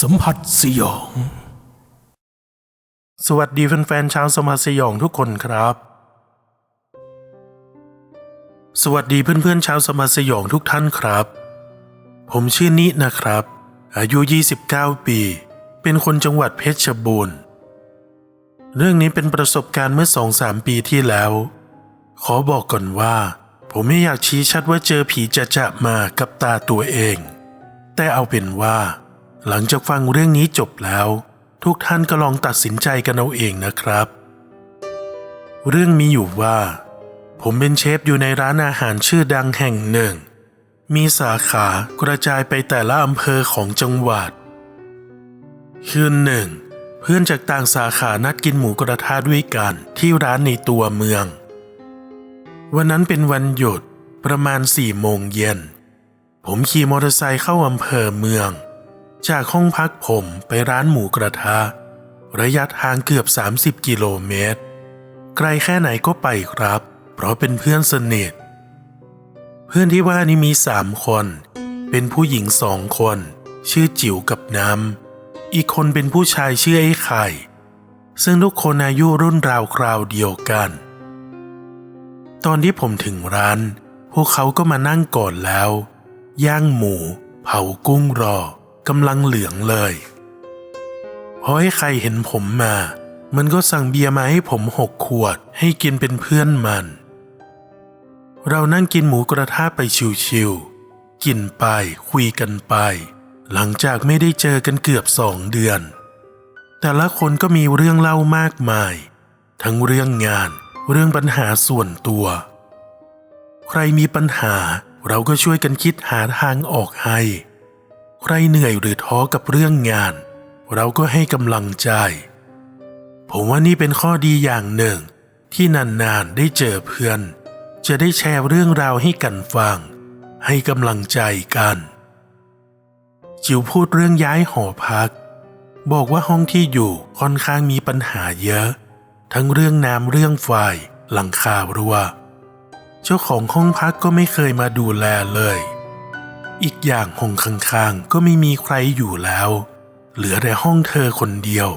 สัมผัสสยอง สวัสดีแฟนๆชาวสมาสยองทุกคนครับ สวัสดีเพื่อนๆชาวสมาสยองทุกท่านครับ ผมชื่อนินะครับ อายุ 29 ปี เป็นคนจังหวัดเพชรบูรณ์ เรื่องนี้เป็นประสบการณ์เมื่อสองสามปีที่แล้ว ขอบอกก่อนว่า ผมไม่อยากชี้ชัดว่าเจอผีจะจะมากับตาตัวเอง แต่เอาเป็นว่า หลังจากฟังเรื่องนี้จบแล้ว ทุกท่านก็ลองตัดสินใจกันเอาเองนะครับ เรื่องมีอยู่ว่า ผมเป็นเชฟอยู่ในร้านอาหารชื่อดังแห่งหนึ่ง มีสาขากระจายไปแต่ละอำเภอของจังหวัด คืนหนึ่ง เพื่อนจากต่างสาขานัดกินหมูกระทะด้วยกันที่ร้านในตัวเมือง วันนั้นเป็นวันหยุดประมาณสี่โมงเย็น ผมขี่มอเตอร์ไซค์เข้าอำเภอเมือง จากห้องพักผมไปร้านหมูกระทะ ระยะทางเกือบ 30 กิโลเมตร ไกลแค่ไหนก็ไปครับ เพราะเป็นเพื่อนสนิท เพื่อนที่ว่านี่มีสามคน เป็นผู้หญิงสองคน ชื่อจิ๋วกับน้ำ อีกคนเป็นผู้ชายชื่อไอ้ไข่ ซึ่งทุกคนอายุรุ่นราวคราวเดียวกัน ตอนที่ผมถึงร้าน พวกเขาก็มานั่งก่อนแล้ว ย่างหมู เผากุ้งรอ กำลังเหลืองเลย พอให้ใครเห็นผมมา มันก็สั่งเบียร์มาให้ผมหกขวดให้กินเป็นเพื่อนมัน เรานั่งกินหมูกระทะไปชิวๆ กินไปคุยกันไป หลังจากไม่ได้เจอกันเกือบสองเดือน แต่ละคนก็มีเรื่องเล่ามากมาย ทั้งเรื่องงานเรื่องปัญหาส่วนตัว ใครมีปัญหาเราก็ช่วยกันคิดหาทางออกให้ ใครเหนื่อยหรือท้อกับเรื่องงาน เราก็ให้กำลังใจ ผมว่านี่เป็นข้อดีอย่างหนึ่ง ที่นานๆได้เจอเพื่อน จะได้แชร์เรื่องราวให้กันฟัง ให้กำลังใจกัน จิวพูดเรื่องย้ายหอพัก บอกว่าห้องที่อยู่ค่อนข้างมีปัญหาเยอะ ทั้งเรื่องน้ำเรื่องไฟหลังคารั่ว เจ้าของห้องพักก็ไม่เคยมาดูแลเลย อีกอย่างห้องข้างๆก็ไม่มีใครอยู่แล้ว เหลือแต่ห้องเธอคนเดียว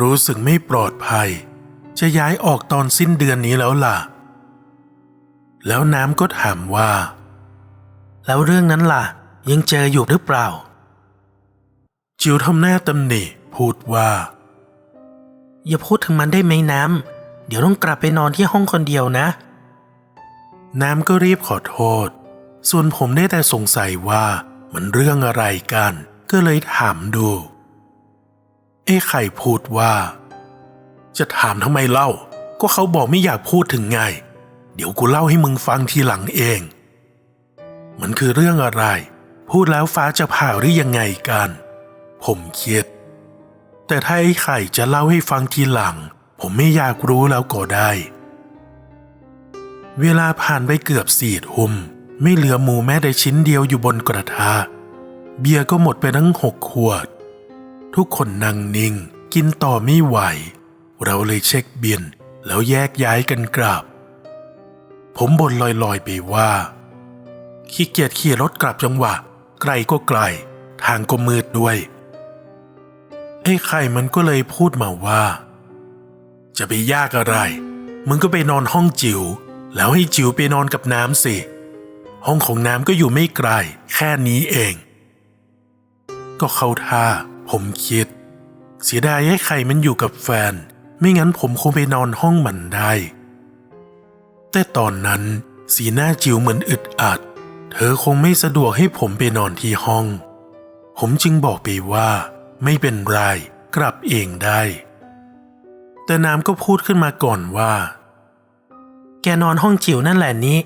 รู้สึกไม่ปลอดภัย จะย้ายออกตอนสิ้นเดือนนี้แล้วล่ะ แล้วน้ำก็ถามว่า แล้วเรื่องนั้นล่ะ ยังเจออยู่หรือเปล่า จิวทำหน้าตำหนิพูดว่า อย่าพูดถึงมันได้ไหมน้ำเดี๋ยวต้องกลับไปนอนที่ห้องคนเดียวนะ น้ำก็รีบขอโทษ ส่วนผมได้แต่สงสัยว่ามันเรื่องอะไรกัน ก็เลยถามดู เอ้ไข่พูดว่า จะถามทำไมเล่า ก็เขาบอกไม่อยากพูดถึงไง เดี๋ยวกูเล่าให้มึงฟังทีหลังเอง มันคือเรื่องอะไร พูดแล้วฟ้าจะผ่าหรือยังไงกัน ผมคิด แต่ถ้าไอ้ไข่จะเล่าให้ฟังทีหลัง ผมไม่อยากรู้แล้วก็ได้ เวลาผ่านไปเกือบสี่ทุ่ม ไม่เหลือหมูแม้แต่ชิ้นเดียวอยู่บนกระทะ เบียร์ก็หมดไปทั้งหกขวด ทุกคนนั่งนิ่ง กินต่อไม่ไหว เราเลยเช็คบินแล้วแยกย้ายกันกลับ ผมบ่นลอยๆไปว่า ขี้เกียจขี่รถกลับจังหวะ ไกลก็ไกล ทางก็มืดด้วยไอ้ไข่มันก็เลยพูดมาว่า จะไปยากอะไร มึงก็ไปนอนห้องจิ๋วแล้วให้จิ๋วไปนอนกับน้ำสิ ห้องของน้ำก็อยู่ไม่ไกล แค่นี้เอง ก็เข้าท่า ผมคิด เสียดายให้ใครมันอยู่กับแฟน ไม่งั้นผมคงไปนอนห้องมันได้ แต่ตอนนั้นสีหน้าจิ๋วเหมือนอึดอัด เธอคงไม่สะดวกให้ผมไปนอนที่ห้อง ผมจึงบอกไปว่า ไม่เป็นไร กลับเองได้ แต่น้ำก็พูดขึ้นมาก่อนว่า แกนอนห้องจิ๋วนั่นแหละนี้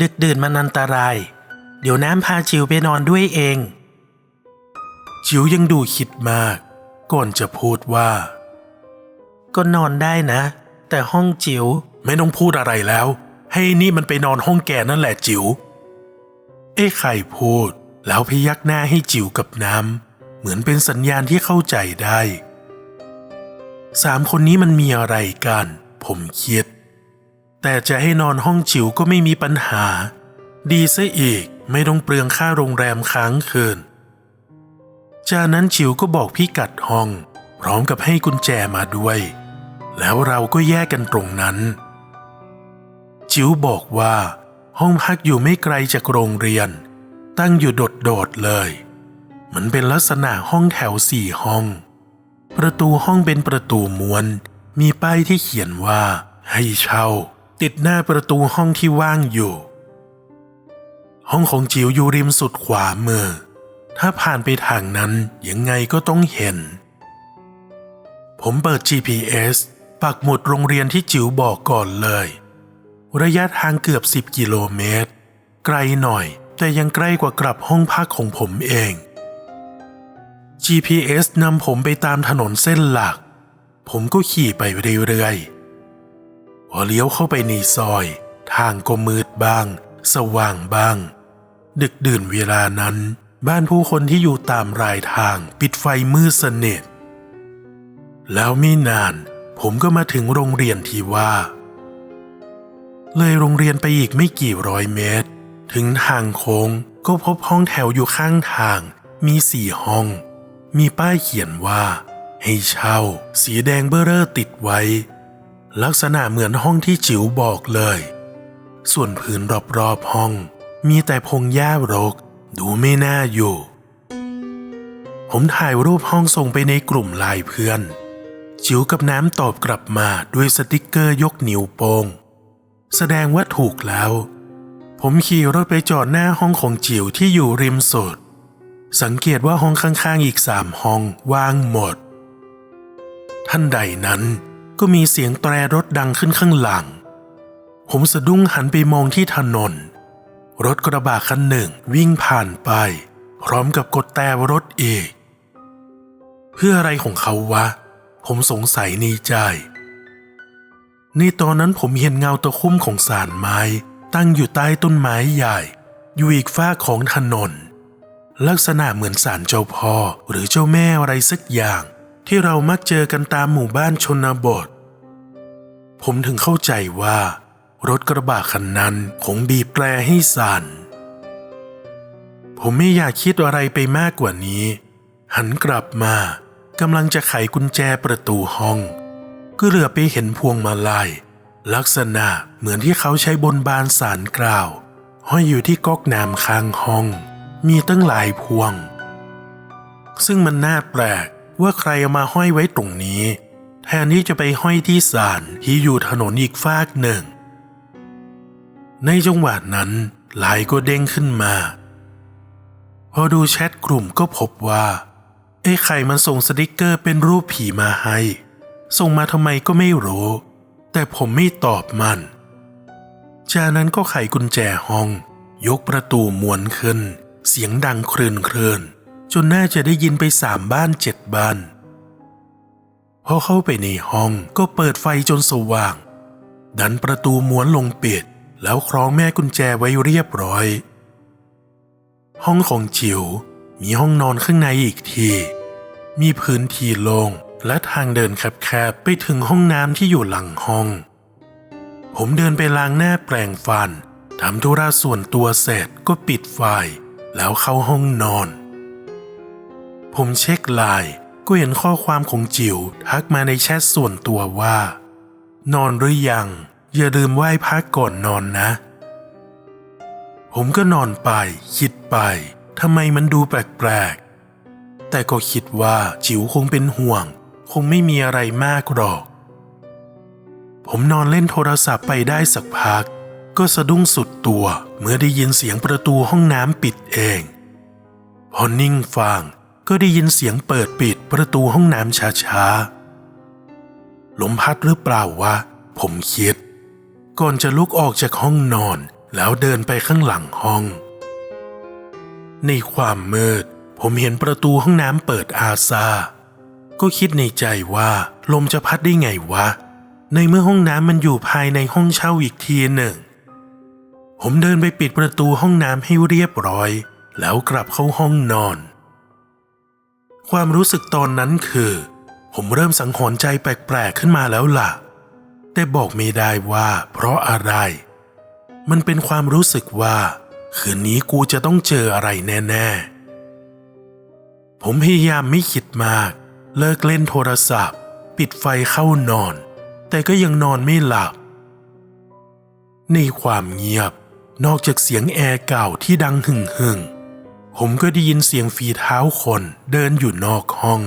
ดึกดื่นมันอันตราย เดี๋ยวน้ำพาจิวไปนอนด้วยเอง จิวยังดูคิดมาก ก่อนจะพูดว่า ก็นอนได้นะ แต่ห้องจิวไม่ต้องพูดอะไรแล้ว ให้นี่มันไปนอนห้องแกนั่นแหละจิวเอ้ไข่พูด แล้วพยักหน้าให้จิวกับน้ำเหมือนเป็นสัญญาณที่เข้าใจได้สามคนนี้มันมีอะไรกัน ผมคิด แต่จะให้นอนห้องจิ๋วก็ไม่มีปัญหา ดีซะอีกไม่ต้องเปลืองค่าโรงแรมค้างคืน จากนั้นจิวก็บอกพี่กัดห้อง พร้อมกับให้กุญแจมาด้วย แล้วเราก็แยกกันตรงนั้น จิวบอกว่า ห้องพักอยู่ไม่ไกลจากโรงเรียน ตั้งอยู่โดดๆเลยมันเป็นลักษณะห้องแถวสี่ห้อง ประตูห้องเป็นประตูม้วน มีป้ายที่เขียนว่าให้เช่า ติดหน้าประตูห้องที่ว่างอยู่ ห้องของจิ๋วอยู่ริมสุดขวามือ ถ้าผ่านไปทางนั้นยังไงก็ต้องเห็น ผมเปิด GPS ปักหมุดโรงเรียนที่จิ๋วบอกก่อนเลย ระยะทางเกือบ 10 กิโลเมตร ไกลหน่อย แต่ยังใกล้กว่ากลับห้องพักของผมเอง GPS นำผมไปตามถนนเส้นหลัก ผมก็ขี่ไปเรื่อยๆ พอเลี้ยวเข้าไปในซอย ทางก็มืดบ้าง สว่างบ้าง ดึกดื่นเวลานั้น บ้านผู้คนที่อยู่ตามรายทางปิดไฟมืดสนิทแล้วไม่นาน ผมก็มาถึงโรงเรียนที่ว่า เลยโรงเรียนไปอีกไม่กี่ร้อยเมตร ถึงทางโค้งก็พบห้องแถวอยู่ข้างทาง มีสี่ห้อง มีป้ายเขียนว่า ให้เช่า สีแดงเบอร์เรอร์ติดไว้ ลักษณะเหมือนห้องที่จิ๋วบอกเลย ส่วนพื้นรอบๆห้อง มีแต่พงหญ้ารก ดูไม่น่าอยู่ ผมถ่ายรูปห้องส่งไปในกลุ่มไลน์เพื่อน จิ๋วกับน้ำตอบกลับมาด้วยสติกเกอร์ยกนิ้วโป้งแสดงว่าถูกแล้ว ผมขี่รถไปจอดหน้าห้องของจิ๋วที่อยู่ริมสุด สังเกตว่าห้องข้างๆอีกสามห้องว่างหมด ท่านใดนั้น ก็มีเสียงแตรรถดังขึ้นข้างหลัง ผมสะดุ้งหันไปมองที่ถนน รถกระบะคันหนึ่งวิ่งผ่านไป พร้อมกับกดแต่รถอีก เพื่ออะไรของเขาวะ ผมสงสัยในใจ ในตอนนั้นผมเห็นเงาตะคุ่มของสารไม้ ตั้งอยู่ใต้ต้นไม้ใหญ่ อยู่อีกฝ้าของถนน ลักษณะเหมือนสารเจ้าพ่อหรือเจ้าแม่อะไรสักอย่าง ที่เรามักเจอกันตามหมู่บ้านชนบท ผมถึงเข้าใจว่า รถกระบะคันนั้นคงบีบแตรให้สั่น ผมไม่อยากคิดอะไรไปมากกว่านี้ หันกลับมากำลังจะไขกุญแจประตูห้อง ก็เหลือไปเห็นพวงมาลัยลักษณะเหมือนที่เขาใช้บนบานสารกล่าว ห้อยอยู่ที่ก๊อกน้ำข้างห้อง มีตั้งหลายพวง ซึ่งมันน่าแปลก ว่าใครมาห้อยไว้ตรงนี้ แทนที่จะไปห้อยที่ศาลที่อยู่ถนนอีกฟากหนึ่ง ในจังหวะนั้นไลน์ก็เด้งขึ้นมา พอดูแชทกลุ่มก็พบว่าไอ้ไข่มันส่งสติกเกอร์เป็นรูปผีมาให้ ส่งมาทำไมก็ไม่รู้ แต่ผมไม่ตอบมัน จากนั้นก็ไขกุญแจห้อง ยกประตูมวนขึ้น เสียงดังครืนครืน จนน่าจะได้ยินไปสามบ้านเจ็ดบ้านพอเข้าไปในห้องก็เปิดไฟจนสว่าง ดันประตูม้วนลงปิด แล้วคล้องแม่กุญแจไว้เรียบร้อย ห้องของจิ๋วมีห้องนอนข้างในอีกที มีพื้นที่โล่งและทางเดินแคบๆไปถึงห้องน้ำที่อยู่หลังห้อง ผมเดินไปล้างหน้าแปรงฟันทำธุระส่วนตัวเสร็จก็ปิดไฟแล้วเข้าห้องนอน ผมเช็คไลน์ก็เห็นข้อความของจิ๋วทักมาในแชทส่วนตัวว่า นอนหรือยัง อย่าลืมไหว้พระก่อนนอนนะ ผมก็นอนไป คิดไปทำไมมันดูแปลกๆ แต่ก็คิดว่าจิ๋วคงเป็นห่วง คงไม่มีอะไรมากหรอก ผมนอนเล่นโทรศัพท์ไปได้สักพัก ก็สะดุ้งสุดตัวเมื่อได้ยินเสียงประตูห้องน้ำปิดเอง พอนิ่งฟัง ก็ได้ยินเสียงเปิดปิดประตูห้องน้ำช้าๆ ลมพัดหรือเปล่าวะ ผมคิด ก่อนจะลุกออกจากห้องนอนแล้วเดินไปข้างหลังห้อง ในความมืด ผมเห็นประตูห้องน้ำเปิดอาซา ก็คิดในใจว่า ลมจะพัดได้ไงวะ ในเมื่อห้องน้ำมันอยู่ภายในห้องเช่าอีกทีหนึ่ง ผมเดินไปปิดประตูห้องน้ำให้เรียบร้อย แล้วกลับเข้าห้องนอน ความรู้สึกตอนนั้นคือ ผมเริ่มสังหรณ์ใจแปลกๆขึ้นมาแล้วล่ะ แต่บอกไม่ได้ว่าเพราะอะไร มันเป็นความรู้สึกว่า คืนนี้กูจะต้องเจออะไรแน่ ๆ ผมพยายามไม่คิดมาก เลิกเล่นโทรศัพท์ ปิดไฟเข้านอน แต่ก็ยังนอนไม่หลับ ในความเงียบ นอกจากเสียงแอร์เก่าที่ดังหึ่งหึ่งๆ ผมก็ได้ยินเสียงฝีเท้าคนเดินอยู่นอกห้อง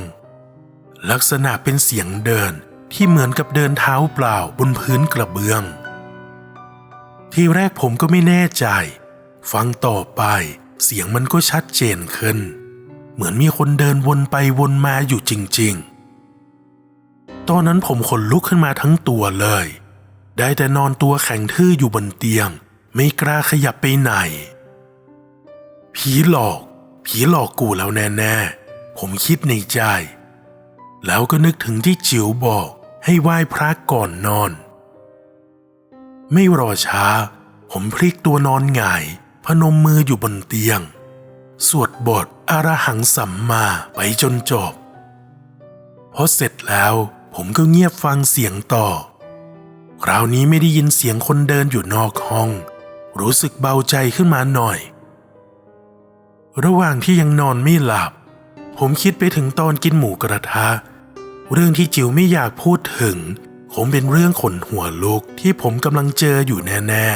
ลักษณะเป็นเสียงเดินที่เหมือนกับเดินเท้าเปล่าบนพื้นกระเบื้อง ทีแรกผมก็ไม่แน่ใจ ฟังต่อไปเสียงมันก็ชัดเจนขึ้น เหมือนมีคนเดินวนไปวนมาอยู่จริง ๆ ตอนนั้นผมขนลุกขึ้นมาทั้งตัวเลย ได้แต่นอนตัวแข็งทื่ออยู่บนเตียง ไม่กล้าขยับไปไหน ผีหลอก ผีหลอกกูแล้วแน่ๆ ผมคิดในใจ แล้วก็นึกถึงที่จิ๋วบอกให้ไหว้พระก่อนนอน ไม่รอช้า ผมพลิกตัวนอนหงาย พนมมืออยู่บนเตียง สวดบทอารหังสัมมาไปจนจบพอเสร็จแล้วผมก็เงียบฟังเสียงต่อ คราวนี้ไม่ได้ยินเสียงคนเดินอยู่นอกห้อง รู้สึกเบาใจขึ้นมาหน่อย ระหว่างที่ยังนอนไม่หลับ ผมคิดไปถึงตอนกินหมูกระทะ เรื่องที่จิ๋วไม่อยากพูดถึง คงเป็นเรื่องขนหัวลุกที่ผมกำลังเจออยู่แน่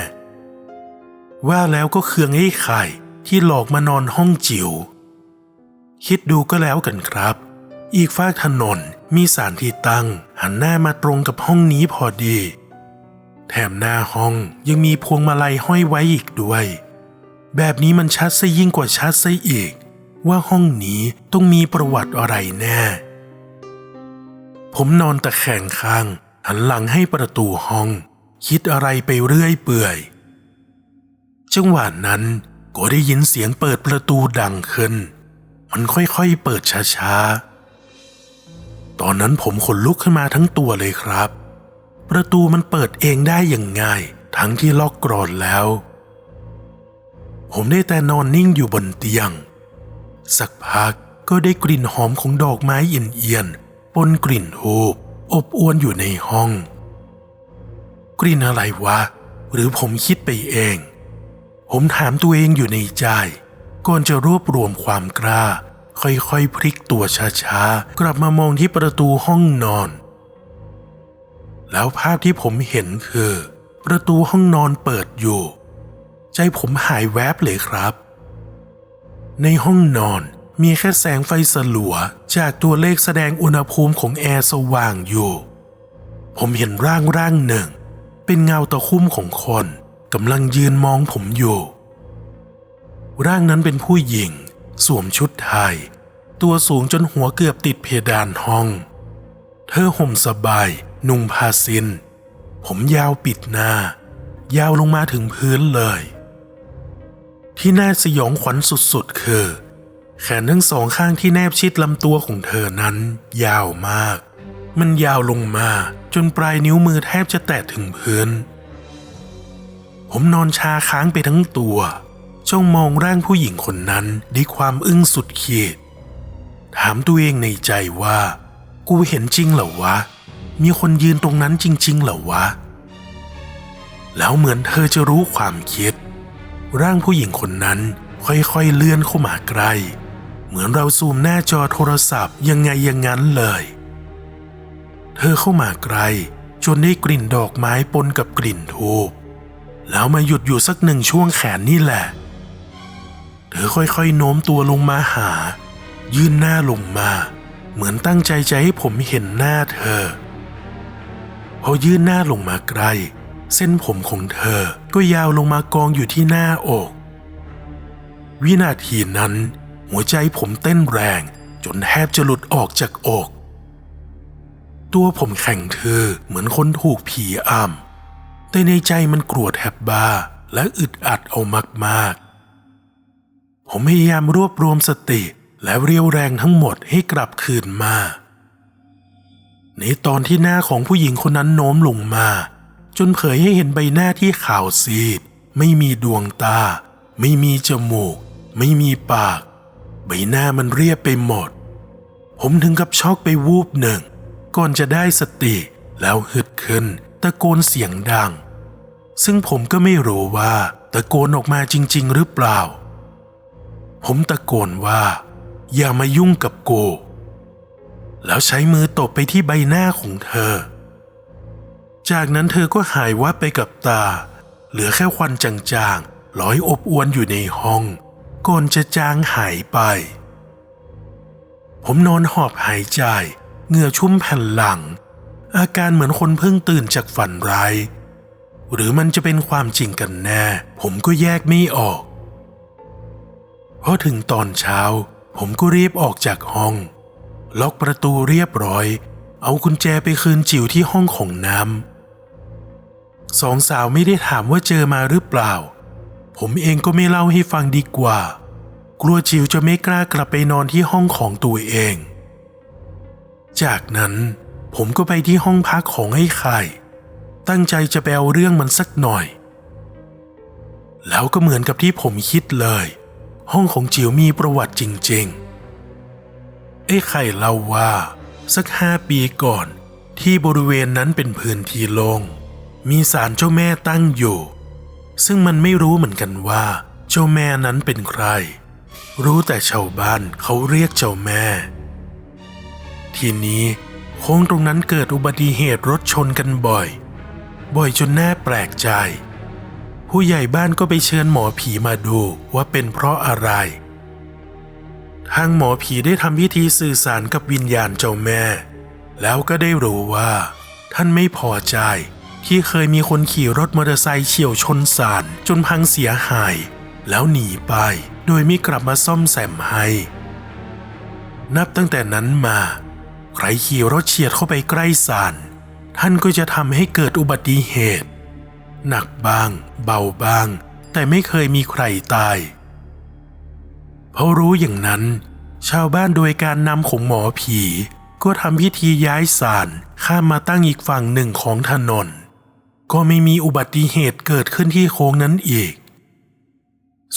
ๆ ว่าแล้วก็เคืองไอ้ไข่ที่หลอกมานอนห้องจิ๋วคิดดูก็แล้วกันครับ อีกฝากถนนมีสารที่ตั้ง หันหน้ามาตรงกับห้องนี้พอดี แถมหน้าห้องยังมีพวงมาลัยห้อยไว้อีกด้วย แบบนี้มันชัดซะยิ่งกว่าชัดซะอีก ว่าห้องนี้ต้องมีประวัติอะไรแน่ ผมนอนตะแคงข้าง หันหลังให้ประตูห้อง คิดอะไรไปเรื่อยเปื่อย จังหวะนั้นก็ได้ยินเสียงเปิดประตูดังขึ้น มันค่อยๆเปิดช้าๆ ตอนนั้นผมขนลุกขึ้นมาทั้งตัวเลยครับ ประตูมันเปิดเองได้อย่างง่าย ทั้งที่ล็อกกรอนแล้ว ผมได้แต่นอนนิ่งอยู่บนเตียง สักพักก็ได้กลิ่นหอมของดอกไม้เอียนๆปนกลิ่นทูบอบอวนอยู่ในห้อง กลิ่นอะไรวะ หรือผมคิดไปเอง ผมถามตัวเองอยู่ในใจ ก่อนจะรวบรวมความกล้า ค่อยๆพลิกตัวช้าๆ กลับมามองที่ประตูห้องนอน แล้วภาพที่ผมเห็นคือ ประตูห้องนอนเปิดอยู่ ใจผมหายแวบเลยครับ ในห้องนอนมีแค่แสงไฟสลัว จากตัวเลขแสดงอุณหภูมิของแอร์สว่างอยู่ ผมเห็นร่างร่างหนึ่ง เป็นเงาตะคุ่มของคนกำลังยืนมองผมอยู่ ร่างนั้นเป็นผู้หญิง สวมชุดไทย ตัวสูงจนหัวเกือบติดเพดานห้อง เธอห่มสบาย นุ่งผ้าซินผมยาวปิดหน้ายาวลงมาถึงพื้นเลย ที่น่าสยองขวัญสุดๆ คือ แขนทั้งสองข้างที่แนบชิดลำตัวของเธอนั้น ยาวมาก มันยาวลงมาจนปลายนิ้วมือแทบจะแตะถึงพื้น ผมนอนชาค้างไปทั้งตัวจ้องมองร่างผู้หญิงคนนั้นด้วยความอึ้งสุดขีด ถามตัวเองในใจว่า กูเห็นจริงเหรอวะ มีคนยืนตรงนั้นจริง ๆ เหรอวะ แล้วเหมือนเธอจะรู้ความคิด ร่างผู้หญิงคนนั้นค่อยๆเลื่อนเข้ามาใกล้ เหมือนเราซูมหน้าจอโทรศัพท์ยังไงอย่างนั้นเลย เธอเข้ามาใกล้จนได้กลิ่นดอกไม้ปนกับกลิ่นทูบแล้วมาหยุดอยู่สักหนึ่งช่วงแขนนี่แหละ เธอค่อยๆโน้มตัวลงมาหา ยื่นหน้าลงมา เหมือนตั้งใจจะให้ผมเห็นหน้าเธอ พอยื่นหน้าลงมาใกล้ เส้นผมของเธอก็ยาวลงมากองอยู่ที่หน้าอก วินาทีนั้น หัวใจผมเต้นแรง จนแทบจะหลุดออกจากอก ตัวผมแข็งเธอเหมือนคนถูกผีอำแต่ในใจมันกลัวแทบบ้าและอึดอัดเอามากๆ ผมพยายามรวบรวมสติและเรียวแรงทั้งหมดให้กลับคืนมา ในตอนที่หน้าของผู้หญิงคนนั้นโน้มลงมา นเผยให้เห็นใบหน้าที่ขาวซีด ไม่มีดวงตา ไม่มีจมูก ไม่มีปาก ใบหน้ามันเรียบไปหมด ผมถึงกับช็อกไปวูบหนึ่ง ก่อนจะได้สติแล้วฮึดขึ้น ตะโกนเสียงดัง ซึ่งผมก็ไม่รู้ว่าตะโกนออกมาจริง ๆ หรือเปล่า ผมตะโกนว่า อย่ามายุ่งกับกูแล้วใช้มือตบไปที่ใบหน้าของเธอ จากนั้นเธอก็หายวับไปกับตา เหลือแค่ควันจางๆลอยอบอวนอยู่ในห้องก่อนจะจางหายไป ผมนอนหอบหายใจ เหงื่อชุ่มแผ่นหลัง อาการเหมือนคนเพิ่งตื่นจากฝันร้ายหรือมันจะเป็นความจริงกันแน่ ผมก็แยกไม่ออกพอถึงตอนเช้า ผมก็รีบออกจากห้อง ล็อกประตูเรียบร้อย เอากุญแจไปคืนจิ๋วที่ห้องของน้ำ สองสาวไม่ได้ถามว่าเจอมาหรือเปล่า ผมเองก็ไม่เล่าให้ฟังดีกว่า กลัวจิ๋วจะไม่กล้ากลับไปนอนที่ห้องของตัวเอง จากนั้นผมก็ไปที่ห้องพักของไอ้ไข่ ตั้งใจจะไปเอาเรื่องมันสักหน่อย แล้วก็เหมือนกับที่ผมคิดเลย ห้องของจิ๋วมีประวัติจริงๆ ไอ้ไข่เล่าว่า สักห้าปีก่อนที่บริเวณนั้นเป็นพื้นที่โลง่ง มีศาลเจ้าแม่ตั้งอยู่ ซึ่งมันไม่รู้เหมือนกันว่าเจ้าแม่นั้นเป็นใคร รู้แต่ชาวบ้านเขาเรียกเจ้าแม่ ทีนี้โค้งตรงนั้นเกิดอุบัติเหตุรถชนกันบ่อย บ่อยจนแน่แปลกใจ ผู้ใหญ่บ้านก็ไปเชิญหมอผีมาดูว่าเป็นเพราะอะไร ทางหมอผีได้ทำพิธีสื่อสารกับวิญญาณเจ้าแม่ แล้วก็ได้รู้ว่า ท่านไม่พอใจ ที่เคยมีคนขี่รถมอเตอร์ไซค์เฉียวชนสารจนพังเสียหาย แล้วหนีไป โดยไม่กลับมาซ่อมแซมให้ นับตั้งแต่นั้นมา ใครขี่รถเฉียดเข้าไปใกล้ศาลท่านก็จะทำให้เกิดอุบัติเหตุ หนักบ้าง เบาบ้าง แต่ไม่เคยมีใครตายเพราะรู้อย่างนั้น ชาวบ้านโดยการนำของหมอผี ก็ทำพิธีย้ายศาลข้ามมาตั้งอีกฝั่งหนึ่งของถนน ก็ไม่มีอุบัติเหตุเกิดขึ้นที่โค้งนั้นอีก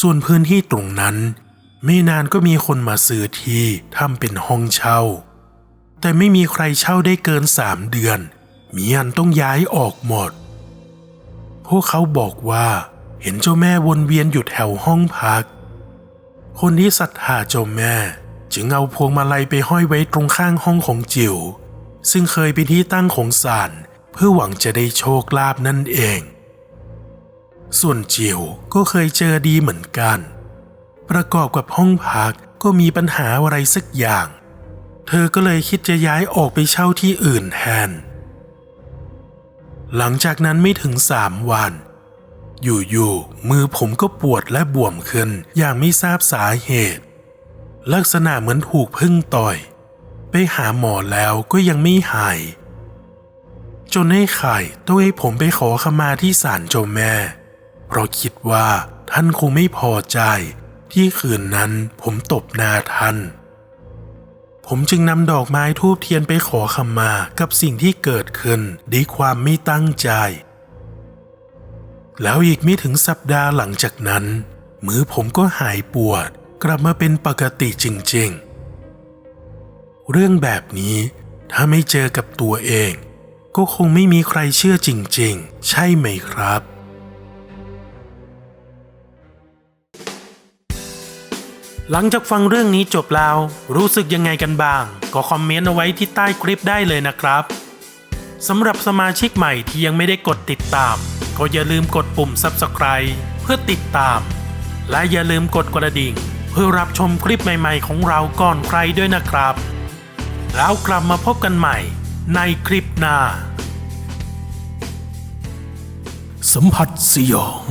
ส่วนพื้นที่ตรงนั้น ไม่นานก็มีคนมาซื้อที่ทำเป็นห้องเช่า แต่ไม่มีใครเช่าได้เกินสามเดือน มีอันต้องย้ายออกหมด พวกเขาบอกว่าเห็นเจ้าแม่วนเวียนอยู่แถวห้องพัก คนที่ศรัทธาเจ้าแม่ จึงเอาพวงมาลัยไปห้อยไว้ตรงข้างห้องของจิ๋วซึ่งเคยเป็นที่ตั้งของศาล เพื่อหวังจะได้โชคลาภนั่นเอง ส่วนจิวก็เคยเจอดีเหมือนกัน ประกอบกับห้องพักก็มีปัญหาอะไรสักอย่าง เธอก็เลยคิดจะย้ายออกไปเช่าที่อื่นแทน หลังจากนั้นไม่ถึงสามวัน อยู่ๆมือผมก็ปวดและบวมขึ้นอย่างไม่ทราบสาเหตุ ลักษณะเหมือนถูกพึ่งต่อย ไปหาหมอแล้วก็ยังไม่หาย จนให้ไข่ต้องให้ผมไปขอขมาที่ศาลเจ้าแม่ เพราะคิดว่าท่านคงไม่พอใจ ที่คืนนั้นผมตบหน้าท่าน ผมจึงนำดอกไม้ทูบเทียนไปขอขมากับสิ่งที่เกิดขึ้นด้วยความไม่ตั้งใจ แล้วอีกไม่ถึงสัปดาห์หลังจากนั้น มือผมก็หายปวดกลับมาเป็นปกติจริง ๆ เรื่องแบบนี้ถ้าไม่เจอกับตัวเอง ก็คงไม่มีใครเชื่อจริง ๆ ใช่ไหมครับ หลังจากฟังเรื่องนี้จบแล้ว รู้สึกยังไงกันบ้าง ก็คอมเมนต์เอาไว้ที่ใต้คลิปได้เลยนะครับสำหรับสมาชิกใหม่ที่ยังไม่ได้กดติดตาม ก็อย่าลืมกดปุ่ม Subscribe เพื่อติดตาม และอย่าลืมกดกระดิ่ง เพื่อรับชมคลิปใหม่ ๆ ของเราก่อนใครด้วยนะครับ แล้วกลับมาพบกันใหม่ ในคลิปหน้า สัมผัสสยอง